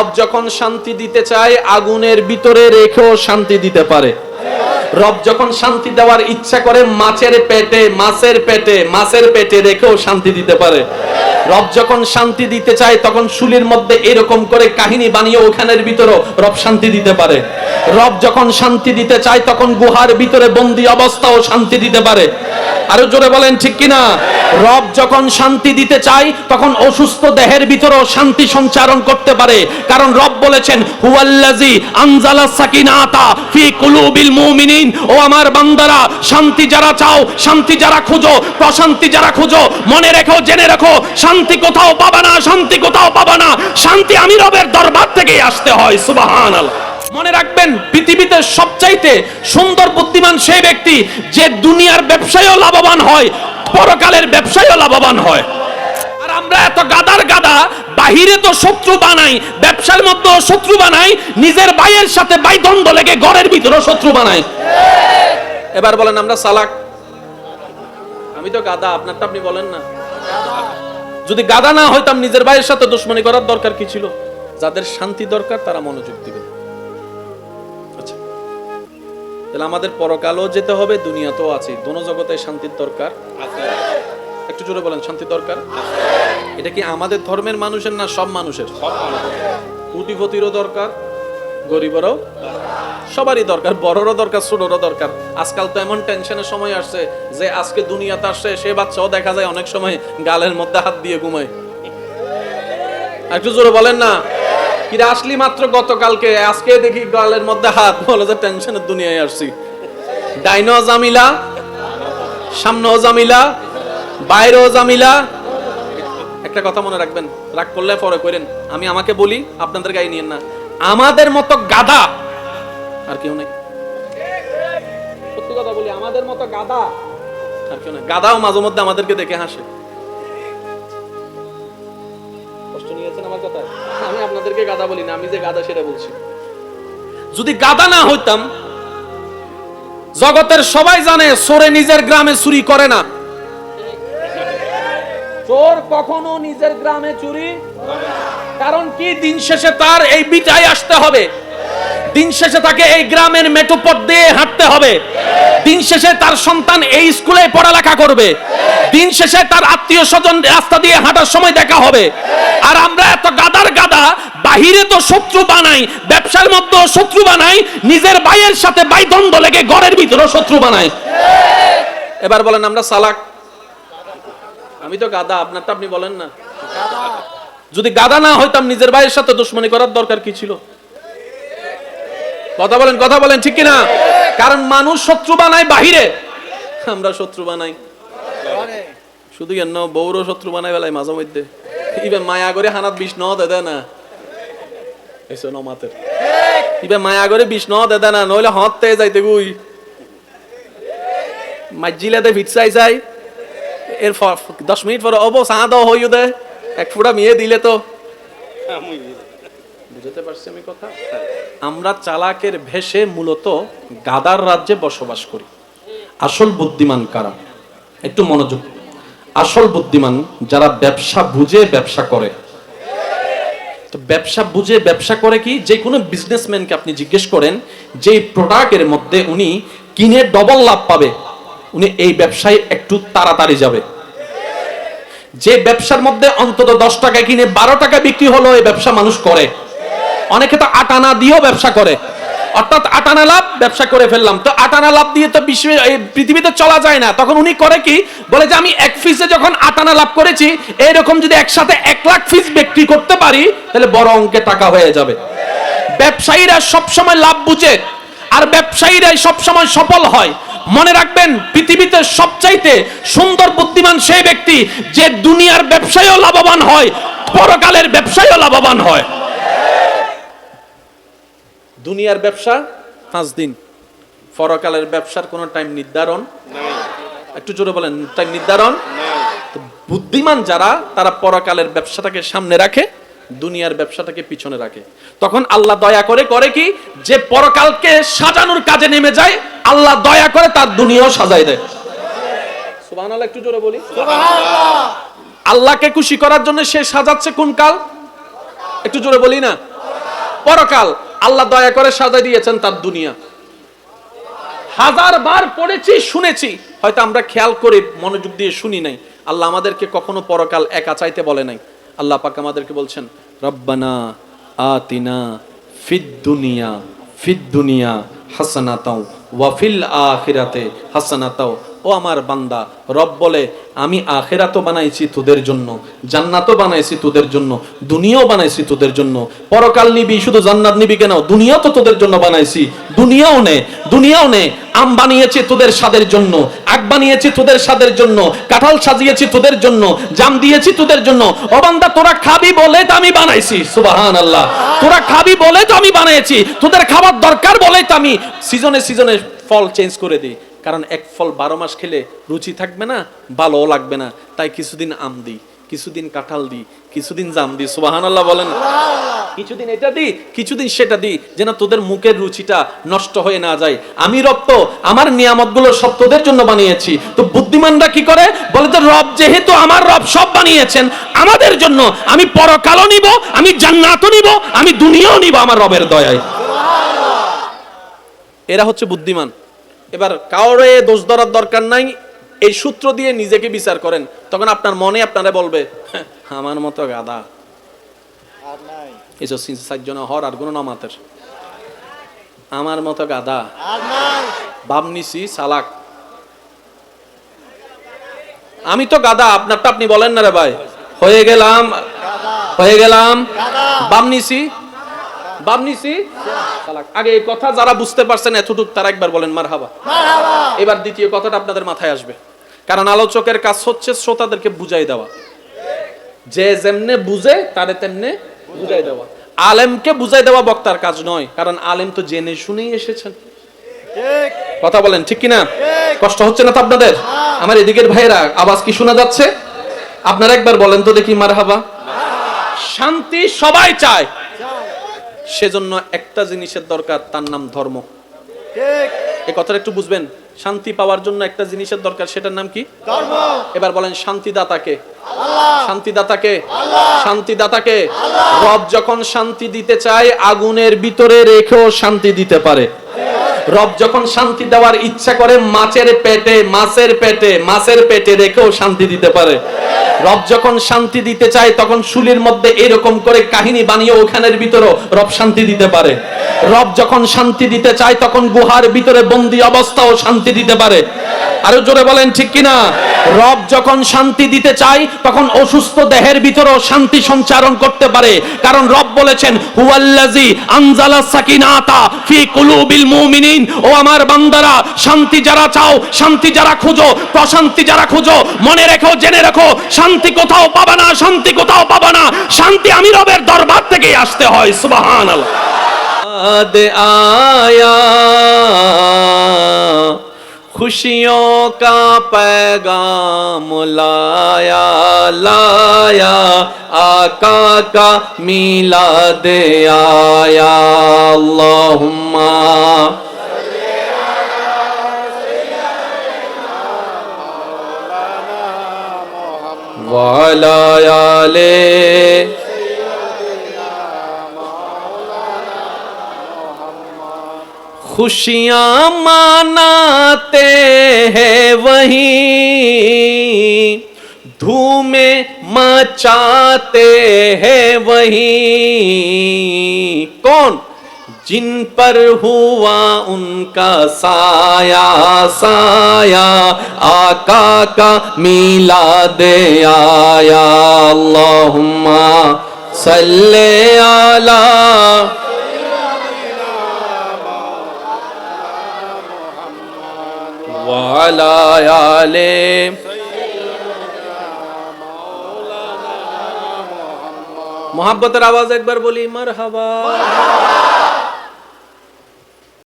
রব যখন শান্তি দিতে চায়, আগুনের ভিতরে রেখেও শান্তি দিতে পারে। রব যখন শান্তি দেওয়ার ইচ্ছা করে, মাছের পেটে মাছের পেটে মাছের পেটে রেখেও শান্তি দিতে পারে। রব যখন শান্তি দিতে চায়, তখন শুলির মধ্যে এরকম করে কাহিনী বানিয়ে ওখানের ভিতরেও রব শান্তি দিতে পারে। রব যখন শান্তি দিতে চায়, তখন গুহার ভিতরে বন্দি অবস্থাও শান্তি দিতে পারে। আরও জোরে বলেন, ঠিক কিনা? রব যখন শান্তি দিতে চায়, তখন অসুস্থ দেহের ভিতরেও শান্তি সঞ্চারণ করতে পারে। কারণ রব বলেছেন হুয়াল্লাজি আনজালা সাকিনাতা ফি কুলুবিল মুমিনিন। ও আমার বান্দারা, শান্তি যারা চাও, শান্তি যারা খুঁজো, প্রশান্তি যারা খুঁজো, মনে রেখো, জেনে রাখো, শান্তি কোথাও পাবা না, শান্তি কোথাও পাবা না। শান্তি আমি রবের দরবার থেকেই আসতে হয়, সুবহানাল্লাহ। মনে রাখবেন, পৃথিবীতে সবচাইতে সুন্দর, বুদ্ধিমান সেই ব্যক্তি যে দুনিয়ার ব্যবসায়ও লাভবান হয়, পরকালের ব্যবসায়ও লাভবান হয়। আর আমরা এত গাদার গাদা, বাহিরে তো শত্রু বানাই, ব্যবসার মধ্যেও শত্রু বানাই, নিজের ভাইয়ের সাথে ভাই দ্বন্দ্ব লেগে ঘরের ভিতরেও শত্রু বানাই। এবার বলেন, আমরা সালাক? আমি তো গাদা, আপনারটা আপনি বলেন না। যদি গাদা না হইতাম, নিজের ভাইয়ের সাথে দুশ্মনী করার দরকার কি ছিল? যাদের শান্তি দরকার, তারা মনোযোগ দিবে। তাহলে আমাদের পরকালও যেতে হবে, দুনিয়াতেও আছে। দোনো জগতে শান্তির দরকার। একটু জোরে বলেন শান্তি দরকার? এটা কি আমাদের ধর্মের মানুষের না সব মানুষের? কোটিপতিরও দরকার, গরিবেরও সবারই দরকার, বড়রও দরকার, ছোটরও দরকার। আজকাল তো এমন টেনশনের সময় আসছে যে আজকে দুনিয়াতে আসছে, সে বাচ্চাও দেখা যায় অনেক সময় গালের মধ্যে হাত দিয়ে ঘুমায়। একটু জোরে বলেন না। কিরা, আসলি মাত্র গতকালকে। আজকে দেখি গালের মধ্যে হাত, বলে যে টেনশনের দুনিয়ায় আসছি। ডাইনো জামিলা, সামনেও জামিলা, বাইরেও জামিলা। একটা কথা মনে রাখবেন, রাগ করলে পরে করেন আমি আমাকে বলি, আপনাদের গায়ে নিয়েন না। আমাদের মতো গাধা আর কেউ নেই। সত্যি কথা বলি, আমাদের মতো গাধা আর কেউ নেই। গাধাও মাঝে মধ্যে আমাদেরকে দেখে হাসে। কষ্ট নিয়েছেন আমার কথা আমি আপনাদেরকে গাদা বলি না, আমি যে গাদা সেটা বলছি। যদি গাদা না হইতাম, জগতের সবাই জানে সোরে নিজের গ্রামে চুরি করে না। চোর কখনো নিজের গ্রামে চুরি কারণ কি? দিন শেষে তার এই বিটায় আসতে হবে। দিন শেষে তাকে এই গ্রামের মেটোপথ দিয়ে হাঁটতে হবে। দিন শেষে তার সন্তান এই স্কুলে পড়ালেখা করবে। দিন শেষে তার আত্মীয় স্বজন রাস্তা দিয়ে হাঁটার সময় দেখা হবে। আর আমরা এত গাদার গাদা, বাহিরে তো শত্রু বানাই, ব্যবসার মধ্যেও শত্রু বানাই, নিজের ভাইয়ের সাথে ভাই দ্বন্দ্ব লেগে ঘরের ভিতরেও শত্রু বানাই। এবার বলেন, আমরা সালাক? আমি তো গাদা, আপনারটা আপনি বলেন না। যদি গাদা না হইতাম, নিজের ভাইয়ের সাথে দুশ্মনী করার দরকার কি ছিল? কথা বলেন কথা বলেন, ঠিক কিনা? কারণ মানুষ শত্রু বানায় বাহিরে। আমরা শত্রু বানাই। শুধু কেন বৌর শত্রু বানাই বেলায় মাঝে মধ্যে। ইবে মায়া করে হানাত বিষ ন দে দেয় না। এসো নমাতের ইবে মায়া করে বিষ ন দে দেয় না, নইলে হত যাইতে গুই। মাজিলে ভিট চাই যাই এর দশ মিনিট পরে অবো চা দাও হইও দে। এক ফুটা মিয়ে দিলে তো। বুঝতে পারছি আমি কথা? আমরা চালাকের ভেষে মূলত গাদার রাজ্যে বসবাস করি। আসল বুদ্ধিমান কারা? একটু মনোযোগ। আসল বুদ্ধিমান যারা ব্যবসা বুঝে ব্যবসা করে। তো ব্যবসা বুঝে ব্যবসা করে কি? যে কোনো বিজনেসম্যানকে আপনি জিজ্ঞেস করেন যে প্রোডাক্টের মধ্যে উনি কিনে ডবল লাভ পাবে, উনি এই ব্যবসায় একটু তাড়াতাড়ি যাবে। যে ব্যবসার মধ্যে অন্তত দশ টাকা কিনে বারো টাকা বিক্রি হলো, এই ব্যবসা মানুষ করে। অনেকে তো আটানা দিয়েও ব্যবসা করে। অর্থাৎ আটানা লাভ, ব্যবসা করে ফেললাম। তো আটানা লাভ দিয়ে তো বিশ্বে পৃথিবীতে চলা যায় না। তখন উনি করে কি? বলে যে, আমি এক ফিসে যখন আটানা লাভ করেছি, এইরকম যদি একসাথে এক লাখ ফিস বিক্রি করতে পারি, তাহলে বড় অঙ্কে টাকা হয়ে যাবে। ব্যবসায়ীরা সবসময় লাভ বুঝে, আর ব্যবসায়ীরাই সবসময় সফল হয়। মনে রাখবেন, পৃথিবীতে সবচাইতে সুন্দর, বুদ্ধিমান সেই ব্যক্তি যে দুনিয়ার ব্যবসায়ও লাভবান হয়, পরকালের ব্যবসায়ও লাভবান হয়। দুনিয়ার ব্যবসা পাঁচ দিন। পরকালের ব্যবসার কোনো টাইম নির্ধারণ? একটু জোরে বলেন টাইম নির্ধারণ? বুদ্ধিমান যারা তারা পরকালের ব্যবসাটাকে সামনে রাখে দুনিয়ার ব্যবসাটাকে পিছনে রাখে। তখন আল্লাহ দয়া করে করে কি? যে পরকালকে সাজানোর কাজে নেমে যায় আল্লাহ দয়া করে তার দুনিয়াও সাজাই দেয়। সুবহানাল্লাহ একটু জোরে বলি। আল্লাহকে খুশি করার জন্য সে সাজাচ্ছে কোন কাল? একটু জোরে বলি না? পরকাল। আল্লাহ দয়া করে সাজা দিয়েছেন তার দুনিয়া। হাজার বার পড়েছি, শুনেছি। হয়তো আমরা খেয়াল করে মনোযোগ দিয়ে শুনি নাই। আল্লাহ আমাদেরকে কখনো পরকাল একা চাইতে বলে নাই। আল্লাহ পাক আমাদেরকে বলছেন, রব্বানা আতিনা ফিদ দুনিয়া ফিদ দুনিয়া হাসানাতাও ওয়াফিল আখিরাতে হাসানাতাও ও আমার বান্দা, রব বলে, আমি আখেরাতও বানাইছি তোদের জন্য, জান্নাতও বানাইছি তোদের জন্য, দুনিয়াও বানাইছি তোদের জন্য। পরকাল নিবি, শুধু জান্নাত নিবি কেন? দুনিয়াও তো তোদের জন্য বানাইছি। দুনিয়াও নে দুনিয়াও নে, আম বানিয়েছি তোদের স্বাদের জন্য আগ বানিয়েছি তোদের স্বাদের জন্য, কাঁঠাল সাজিয়েছি তোদের জন্য, জাম দিয়েছি তোদের জন্য। ও বান্দা, তোরা খাবি বলে তো আমি বানাইছি সুবাহান আল্লাহ তোরা খাবি বলে তো আমি বানিয়েছি তোদের খাবার দরকার বলে তো আমি, সিজনে সিজনে ফল চেঞ্জ করে দিই। কারণ এক ফল বারো মাস খেলে রুচি থাকবে না ভালোও লাগবে না। তাই কিছুদিন আম দিই কিছুদিন কাঁঠাল দিই কিছুদিন জাম দিই। সুবাহান আল্লাহ বলেন কিছুদিন এটা দিই কিছুদিন সেটা দিই যেন তোদের মুখের রুচিটা নষ্ট হয়ে না যায়। আমি রব তো আমার নিয়ামতগুলো সব তোদের জন্য বানিয়েছি। তো বুদ্ধিমানরা কি করে? বলে তো রব যেহেতু আমার রব সব বানিয়েছেন আমাদের জন্য আমি পরকালও নিব আমি জান্নাতও নিব আমি দুনিয়াও নিব আমার রবের দয়ায়। এরা হচ্ছে বুদ্ধিমান। এবার কাউরে দোষ ধরার দরকার নাই এই সূত্র দিয়ে নিজেকে বিচার করেন। তখন আপনার মনে আপনারা বলবে "হ্যাঁ, আমার মতো গাদা এসব চারজন হর আর কোনো নামাতের আমার মতো গাদা আর নাই। ভাব নিছি সালাক আমি তো গাদা আপনারটা আপনি বলেন না রে ভাই। হয়ে গেলাম হয়ে গেলাম। বাম নিছি বাম নিছি? আগে এই কথা যারা বুঝতে পারছেন এতটুক তারা একবার বলেন মার হাবা এবার দ্বিতীয় কথাটা আপনাদের মাথায় আসবে। কারণ আলোচকের কাজ হচ্ছে শ্রোতাদেরকে বুঝাই দেওয়া। যে যেমনে বুঝে তারে তেমনে বুঝাই দেওয়া। আলেমকে বুঝাই দেওয়া বক্তার কাজ নয় কারণ আলেম তো জেনে শুনেই এসেছেন। কথা বলেন ঠিক কিনা? কষ্ট হচ্ছে না তো আপনাদের? আমার এদিকের ভাইরা আওয়াজ কি শোনা যাচ্ছে? আপনারা একবার বলেন তো দেখি মার হাবা শান্তি সবাই চায়। সেজন্য একটা জিনিসের দরকার তার নাম ধর্ম। এ কথা কথাটা একটু বুঝবেন? শান্তি পাওয়ার জন্য একটা জিনিসের দরকার সেটার নাম কি? ধর্ম। এবার বলেন শান্তিদাতাকে। শান্তিদাতাকে। শান্তিদাতাকে। রব যখন শান্তি দিতে চায় আগুনের ভিতরে রেখেও শান্তি দিতে পারে। রব যখন শান্তি দেওয়ার ইচ্ছা করে মাছের পেটে মাছের পেটে মাছের পেটে রেখেও শান্তি দিতে পারে। রব যখন শান্তি দিতে চায়, তখন শুলির মধ্যে এরকম করে কাহিনী বানিয়ে ওখানের ভিতরও রব শান্তি দিতে পারে। রব যখন শান্তি দিতে চায়, তখন গুহার ভিতরে বন্দি অবস্থাও শান্তি দিতে পারে। আরও জোরে বলেন, ঠিক কিনা? রব যখন শান্তি দিতে চায়, তখন অসুস্থ দেহের ভিতরেও শান্তি সঞ্চারণ করতে পারে। কারণ রব বলেছেন হুয়াল্লাজি আনজালা সাকিনাতা ফি কুলুবিল মুমিনিন। ও আমার বান্দারা, শান্তি যারা চাও, শান্তি যারা খোঁজো, প্রশান্তি যারা খোঁজো, মনে রেখো, জেনে রাখো, শান্তি কোথাও পাবা না, শান্তি কোথাও পাবা না। শান্তি আমি রবের দরবার থেকেই আসতে হয়, সুবহানাল্লাহ। আদে আয়া। खुशियों का पैगाम लाया लाया आका का मिलाद आया अल्लाहुम्मा वाला आले खुशियाँ मनाते हैं वही। धूमे मचाते हैं वही। कौन? जिन पर हुआ उनका साया साया, आका का मिला दे आया। अल्लाहुम्मा सल्ले आला وعلى آل মোহাব্বতের আওয়াজ একবার বলি মার হাবা